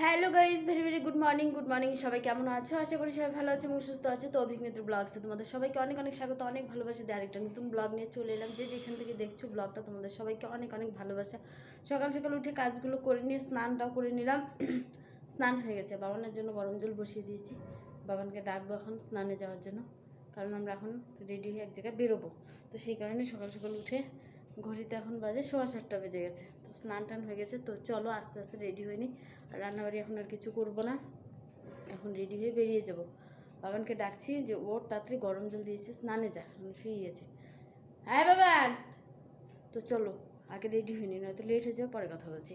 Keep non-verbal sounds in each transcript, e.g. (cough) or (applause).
Hello guys very very good morning good morning সবাই কেমন আছো? আশা করি সবাই ভালো আছে এবং সুস্থ আছে। তো অভিজ্ঞতা ব্লগসে তোমাদের সবাইকে অনেক অনেক স্বাগত, অনেক ভালোবাসা। দিয়ে আরেকটা নতুন ব্লগ নিয়ে চলে এলাম। যে যেখান থেকে দেখছ ব্লগটা তোমাদের সবাইকে অনেক অনেক ভালোবাসা। সকাল সকাল উঠে কাজগুলো করে নিয়ে স্নানটাও করে নিলাম। (clears throat) স্নান হয়ে গেছে। বাবানের জন্য গরম জল বসিয়ে দিয়েছি। বাবানকে ডাকবো এখন স্নানে যাওয়ার জন্য। কারণ আমরা এখন রেডি হয়ে এক জায়গায় বেরোবো। তো সেই কারণে সকাল সকাল উঠে ঘড়িতে এখন বাজে সোয়া সাতটা বেজে গেছে। স্নান টান হয়ে গেছে, তো চলো আস্তে আস্তে রেডি হয়নি আর রান্নাবাড়ি এখন আর কিছু করব না। এখন রেডি হয়ে বেরিয়ে যাব। বাবানকে ডাকছি যে, ওর তাড়াতাড়ি গরম জল দিয়েছে, স্নানে যা। শুয়ে গেছে হ্যাঁ বাবান? তো চলো, আগে রেডি হয়নি নয়তো লেট হয়ে যাবে, পরে কথা বলছি।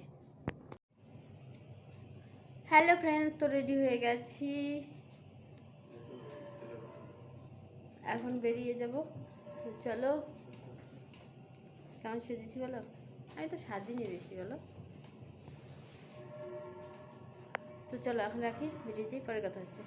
হ্যালো ফ্রেন্ডস তো রেডি হয়ে গেছি। এখন বেরিয়ে যাব। চলো, কেমন সেজেছি বলো? আমি তো সাজিনি বেশি বলো। তো চলো এখন রাখি যাই পরে কথা হচ্ছে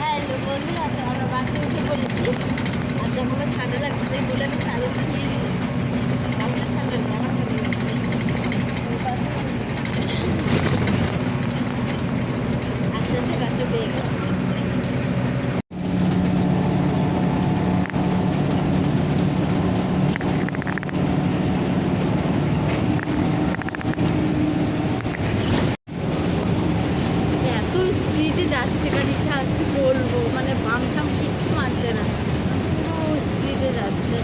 হ্যালো বন্ধুরা তো আমরা বাসে উঠে পড়েছি আর যখন ঠান্ডা লাগছে তাই বলে আমি চাদরটা নিয়ে নিই আমার ঠান্ডা নেই আমার ঠান্ডা লাগছে। তো বাসে আস্তে আস্তে বাসটা পেয়ে গেলাম এত স্পিডে যাচ্ছে গাড়িটা আর কি বলব মানে বাম টাম কিচ্ছু মানছে না পুরো স্পিডে যাচ্ছে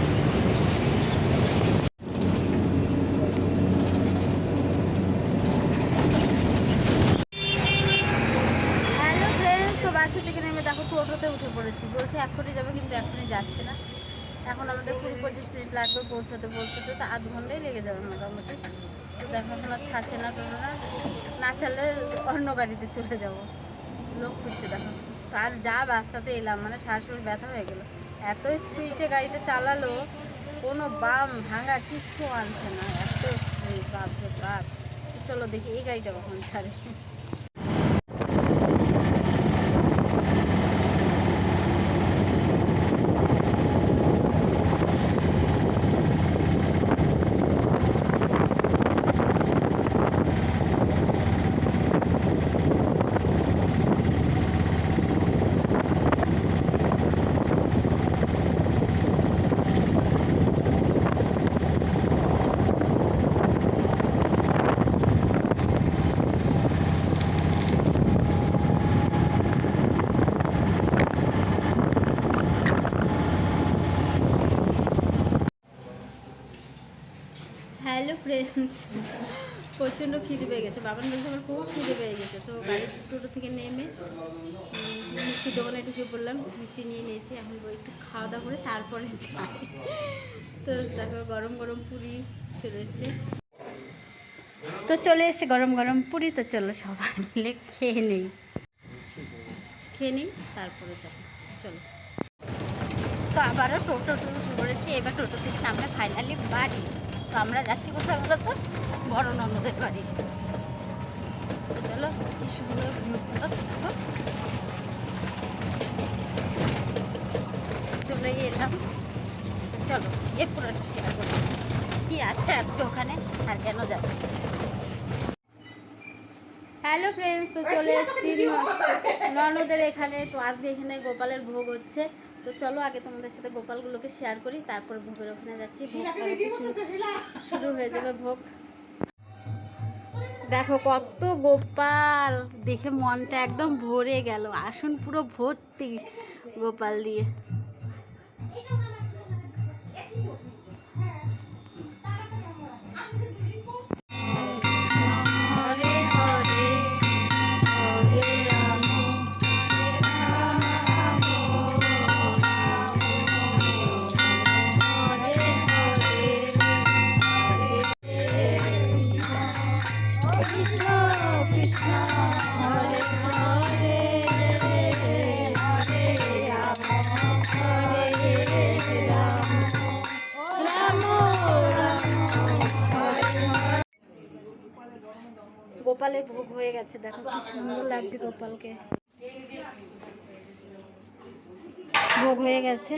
হ্যালো ফ্রেন্ডস তো বাসা থেকে নেমে দেখো টোটোতে উঠে পড়েছি বলছে এখনই যাবে কিন্তু এখনই যাচ্ছে না। এখন আমাদের কুড়ি পঁচিশ মিনিট লাগবে পৌঁছাতে পৌঁছাতে, তো আধ ঘন্টাই লেগে যাবে মোটামুটি। তো দেখো এখন ছাড়ছে না টোটোটা না চাললে অন্য গাড়িতে চলে যাব। লোক খুঁজছে দেখো। তার যা বাসটাতে এলাম মানে শাশুড়ি ব্যথা হয়ে গেল। এত স্পিডে গাড়িটা চালালো, কোনো বাম ভাঙা কিচ্ছু আনছে না। এত স্পিড বাপ। বাপ চলো দেখি এই গাড়িটা কখন ছাড়ে হ্যালো ফ্রেন্ডস প্রচণ্ড খিদে পেয়ে গেছে। বাবার বলছে আমার খুব খিদে পেয়ে গেছে। তো গাড়ির টোটো থেকে নেমে মিষ্টির দোকানে ঢুকে বললাম, মিষ্টি নিয়ে নিয়েছি, এখন একটু খাওয়া দাওয়া করে তারপরে যাই। তো দেখো, গরম গরম পুরি চলে এসছে। তো চলে এসছে গরম গরম পুরি, তো চলো সবাই মিলে খেয়ে নিই। খেয়ে নিই, তারপরে যাব। চলো। তো আবারও টোটো টোটো করেছি, এবার টোটো থেকে আমরা ফাইনালি বাড়ি। তো আমরা যাচ্ছি কোথায় বলো তো? বড় ননদের বাড়ি। চলো কি সুন্দর ভিউগুলো চলে এলাম চলো এ পুরোটা শেয়ার করি। কি আছে আজকে ওখানে? আর কেন যাচ্ছি? হ্যালো ফ্রেন্ডস তো চলে এসেছি ননদের এখানে। তো আজকে এখানে গোপালের ভোগ হচ্ছে। তো চলো আগে তোমাদের সাথে গোপালগুলোকে শেয়ার করি তারপর ভোগের ওখানে যাচ্ছি। ভোগ শুরু শুরু হয়ে যাবে ভোগ। দেখো কত গোপাল দেখে মনটা একদম ভরে গেল। আসন পুরো ভর্তি গোপাল দিয়ে। গোপালের ভোগ হয়ে গেছে দেখো কি সুন্দর লাগছে গোপালকে। ভোগ হয়ে গেছে।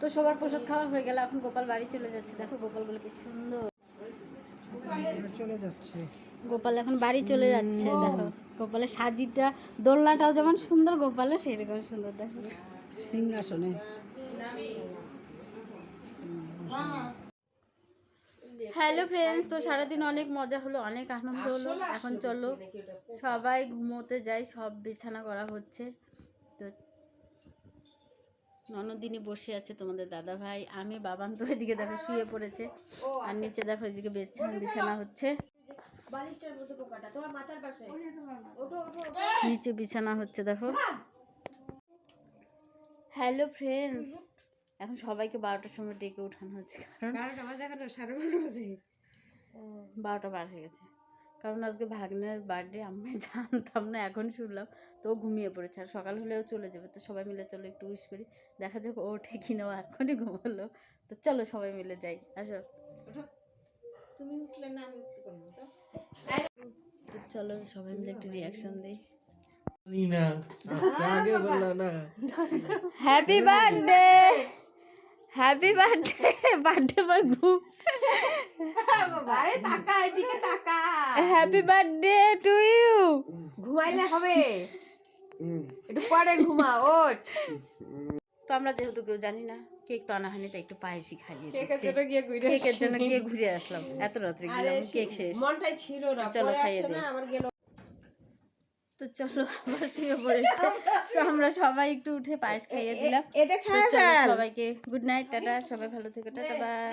তো সবার প্রসাদ খাওয়া হয়ে গেল এখন গোপাল বাড়ি চলে যাচ্ছে দেখো গোপাল বলে কি সুন্দর। চলে যাচ্ছে। গোপাল এখন বাড়ি চলে যাচ্ছে দেখো। গোপালের সাজিটা দোলনাটাও যেমন সুন্দর গোপালও সেরকম সুন্দর দেখো। সিংহাসনে। হ্যালো ফ্রেন্ডস তো সারাদিন অনেক মজা হলো অনেক আনন্দ হলো। এখন চলো সবাই ঘুমোতে যাই সব বিছানা করা হচ্ছে। তো ননদিনী বসে আছে তোমাদের দাদা ভাই আমি বাবান তো এদিকে দেখো শুয়ে পড়েছে আর নিচে দেখো এদিকে বিছানা বিছানা হচ্ছে। নিচে বিছানা হচ্ছে দেখো। হ্যালো ফ্রেন্ডস এখন সবাইকে বারোটার সময় ডেকে উঠানো হচ্ছে কারণ বারোটা বাজে এখন সাড়ে বারোটা বাজে। বারোটা বার হয়ে গেছে। কারণ আজকে ভাগ্নের বার্থডে আমি জানতাম না এখন শুনলাম। তো ও ঘুমিয়ে পড়েছে আর সকাল হলেও চলে যাবে তো সবাই মিলে চলো একটু উইশ করি। দেখা যাক ও ওঠে কিনা ও এখনই ঘুমালো। তো চলো সবাই মিলে যাই আসো। তুমি উঠলে না আমি উঠতে পারব তো তো চলো সবাই মিলে একটু রিয়াকশন দিই। Happy birthday happy birthday birthday boy ঘুম আরে তাকা এদিকে তাকা হ্যাপি বার্থডে টু ইউ ঘুমাইলে হবে একটু পরে ঘুমা ওঠ তো আমরা যেহেতু কেউ জানি না কেক তো আনা হয়নি তো একটু পায়েসি খাইয়ে কেকের। জন্য গিয়ে ঘুরে কেকের জন্য গিয়ে ঘুরে আসলাম। এত রাত্রে আরে কেক শেষ। মনটাই ছিল না চলো খাইয়ে দিই। গেল। তো চলো আবার শুয়ে পড়েছে। তো আমরা সবাই একটু উঠে পায়েস খাইয়ে দিলাম। এটা খাওয়া সবাইকে গুড নাইট টাটা সবাই ভালো থেকো টাটা বাই